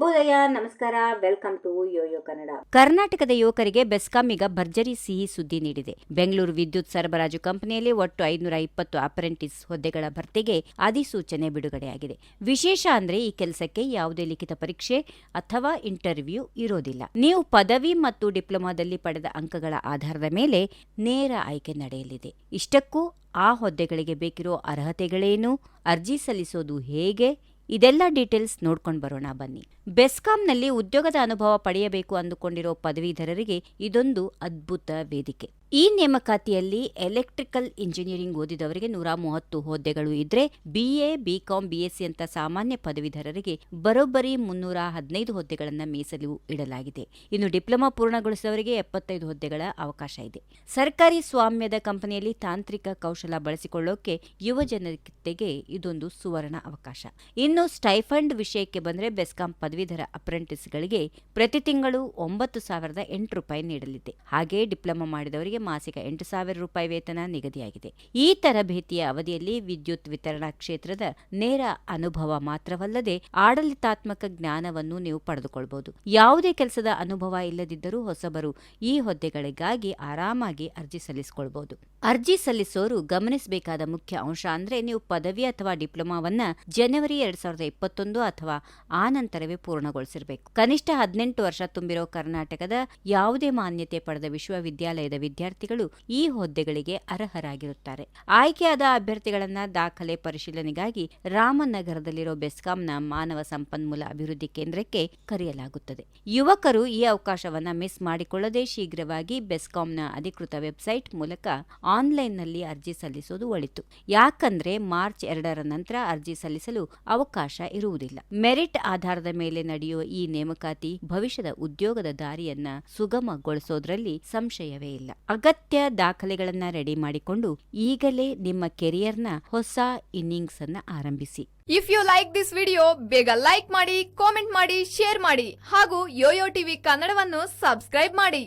ಶುಭೋದಯ, ನಮಸ್ಕಾರ, welcome to Yoyo Kannada. ಕರ್ನಾಟಕದ ಯುವಕರಿಗೆ ಬೆಸ್ಕಾಂ ಈಗ ಭರ್ಜರಿ ಸಿಹಿ ಸುದ್ದಿ ನೀಡಿದೆ. ಬೆಂಗಳೂರು ವಿದ್ಯುತ್ ಸರಬರಾಜು ಕಂಪನಿಯಲ್ಲಿ ಒಟ್ಟು ಐನೂರ ಇಪ್ಪತ್ತು ಅಪ್ರೆಂಟಿಸ್ ಹುದ್ದೆಗಳ ಭರ್ತಿಗೆ ಅಧಿಸೂಚನೆ ಬಿಡುಗಡೆಯಾಗಿದೆ. ವಿಶೇಷ ಅಂದ್ರೆ ಈ ಕೆಲಸಕ್ಕೆ ಯಾವುದೇ ಲಿಖಿತ ಪರೀಕ್ಷೆ ಅಥವಾ ಇಂಟರ್ವ್ಯೂ ಇರೋದಿಲ್ಲ. ನೀವು ಪದವಿ ಮತ್ತು ಡಿಪ್ಲೊಮಾದಲ್ಲಿ ಪಡೆದ ಅಂಕಗಳ ಆಧಾರದ ಮೇಲೆ ನೇರ ಆಯ್ಕೆ ನಡೆಯಲಿದೆ. ಇಷ್ಟಕ್ಕೂ ಆ ಹುದ್ದೆಗಳಿಗೆ ಬೇಕಿರೋ ಅರ್ಹತೆಗಳೇನು? ಅರ್ಜಿ ಸಲ್ಲಿಸೋದು ಹೇಗೆ? ಇದೆಲ್ಲ ಡೀಟೇಲ್ಸ್ ನೋಡ್ಕೊಂಡು ಬರೋಣ ಬನ್ನಿ. ಬೆಸ್ಕಾಂನಲ್ಲಿ ಉದ್ಯೋಗದ ಅನುಭವ ಪಡೆಯಬೇಕು ಅಂದುಕೊಂಡಿರೋ ಪದವೀಧರರಿಗೆ ಇದೊಂದು ಅದ್ಭುತ ವೇದಿಕೆ. ಈ ನೇಮಕಾತಿಯಲ್ಲಿ ಎಲೆಕ್ಟ್ರಿಕಲ್ ಇಂಜಿನಿಯರಿಂಗ್ ಓದಿದವರಿಗೆ ನೂರ ಮೂವತ್ತು ಹುದ್ದೆಗಳು ಇದ್ರೆ ಬಿಎ ಬಿಕಾಂ ಬಿಎಸ್ಸಿ ಅಂತ ಸಾಮಾನ್ಯ ಪದವೀಧರರಿಗೆ ಬರೋಬ್ಬರಿ ಮುನ್ನೂರ ಹದಿನೈದು ಹುದ್ದೆಗಳನ್ನು ಮೀಸಲು ಇಡಲಾಗಿದೆ. ಇನ್ನು ಡಿಪ್ಲೊಮಾ ಪೂರ್ಣಗೊಳಿಸಿದವರಿಗೆ ಎಪ್ಪತ್ತೈದು ಹುದ್ದೆಗಳ ಅವಕಾಶ ಇದೆ. ಸರ್ಕಾರಿ ಸ್ವಾಮ್ಯದ ಕಂಪನಿಯಲ್ಲಿ ತಾಂತ್ರಿಕ ಕೌಶಲ ಬಳಸಿಕೊಳ್ಳೋಕೆ ಯುವ ಜನತೆಗೆ ಇದೊಂದು ಸುವರ್ಣ ಅವಕಾಶ. ಇನ್ನು ಸ್ಟೈಫಂಡ್ ವಿಷಯಕ್ಕೆ ಬಂದರೆ ಬೆಸ್ಕಾಂ ಪದವೀಧರ ಅಪ್ರೆಂಟಿಸ್ಗಳಿಗೆ ಪ್ರತಿ ತಿಂಗಳು ಒಂಬತ್ತು ಸಾವಿರದ ಎಂಟು ರೂಪಾಯಿ ನೀಡಲಿದೆ. ಹಾಗೆ ಡಿಪ್ಲೊಮಾ ಮಾಡಿದವರಿಗೆ ಮಾಸಿಕ ಎಂಟು ಸಾವಿರ ರೂಪಾಯಿ ವೇತನ ನಿಗದಿಯಾಗಿದೆ. ಈ ತರಬೇತಿಯ ಅವಧಿಯಲ್ಲಿ ವಿದ್ಯುತ್ ವಿತರಣಾ ಕ್ಷೇತ್ರದ ನೇರ ಅನುಭವ ಮಾತ್ರವಲ್ಲದೆ ಆಡಳಿತಾತ್ಮಕ ಜ್ಞಾನವನ್ನು ನೀವು ಪಡೆದುಕೊಳ್ಳಬಹುದು ಯಾವುದೇ ಕೆಲಸದ ಅನುಭವ ಇಲ್ಲದಿದ್ದರೂ ಹೊಸಬರು ಈ ಹುದ್ದೆಗಳಿಗಾಗಿ ಆರಾಮಾಗಿ ಅರ್ಜಿ ಸಲ್ಲಿಸಿಕೊಳ್ಬಹುದು ಅರ್ಜಿ ಸಲ್ಲಿಸೋರು ಗಮನಿಸಬೇಕಾದ ಮುಖ್ಯ ಅಂಶ ಅಂದ್ರೆ ನೀವು ಪದವಿ ಅಥವಾ ಡಿಪ್ಲೊಮಾವನ್ನ ಜನವರಿ ಎರಡ್ ಸಾವಿರದ ಇಪ್ಪತ್ತೊಂದು ಅಥವಾ ಆ ನಂತರವೇ ಪೂರ್ಣಗೊಳಿಸಿರಬೇಕು. ಕನಿಷ್ಠ ಹದಿನೆಂಟು ವರ್ಷ ತುಂಬಿರೋ ಕರ್ನಾಟಕದ ಯಾವುದೇ ಮಾನ್ಯತೆ ಪಡೆದ ವಿಶ್ವವಿದ್ಯಾಲಯದ ವಿದ್ಯಾರ್ಥಿಗಳು ಈ ಹುದ್ದೆಗಳಿಗೆ ಅರ್ಹರಾಗಿರುತ್ತಾರೆ. ಆಯ್ಕೆಯಾದ ಅಭ್ಯರ್ಥಿಗಳನ್ನ ದಾಖಲೆ ಪರಿಶೀಲನೆಗಾಗಿ ರಾಮನಗರದಲ್ಲಿರುವ ಬೆಸ್ಕಾಂನ ಮಾನವ ಸಂಪನ್ಮೂಲ ಅಭಿವೃದ್ಧಿ ಕೇಂದ್ರಕ್ಕೆ ಕರೆಯಲಾಗುತ್ತದೆ. ಯುವಕರು ಈ ಅವಕಾಶವನ್ನ ಮಿಸ್ ಮಾಡಿಕೊಳ್ಳದೆ ಶೀಘ್ರವಾಗಿ ಬೆಸ್ಕಾಂನ ಅಧಿಕೃತ ವೆಬ್ಸೈಟ್ ಮೂಲಕ ಆನ್ಲೈನ್ನಲ್ಲಿ ಅರ್ಜಿ ಸಲ್ಲಿಸೋದು ಒಳಿತು. ಯಾಕಂದ್ರೆ ಮಾರ್ಚ್ ಎರಡರ ನಂತರ ಅರ್ಜಿ ಸಲ್ಲಿಸಲು ಅವಕಾಶ ಇರುವುದಿಲ್ಲ. ಮೆರಿಟ್ ಆಧಾರದ ಮೇಲೆ ನಡೆಯುವ ಈ ನೇಮಕಾತಿ ಭವಿಷ್ಯದ ಉದ್ಯೋಗದ ದಾರಿಯನ್ನ ಸುಗಮಗೊಳಿಸೋದ್ರಲ್ಲಿ ಸಂಶಯವೇ ಇಲ್ಲ. ಅಗತ್ಯ ದಾಖಲೆಗಳನ್ನು ರೆಡಿ ಮಾಡಿಕೊಂಡು ಈಗಲೇ ನಿಮ್ಮ ಕೆರಿಯರ್ನ ಹೊಸ ಇನ್ನಿಂಗ್ಸ್ ಅನ್ನ ಆರಂಭಿಸಿ. If you like this video ಬೇಗ ಲೈಕ್ ಮಾಡಿ ಕಾಮೆಂಟ್ ಮಾಡಿ ಶೇರ್ ಮಾಡಿ ಹಾಗೂ ಯೋಯೋ ಟಿವಿ ಕನ್ನಡವನ್ನು ಸಬ್ಸ್ಕ್ರೈಬ್ ಮಾಡಿ.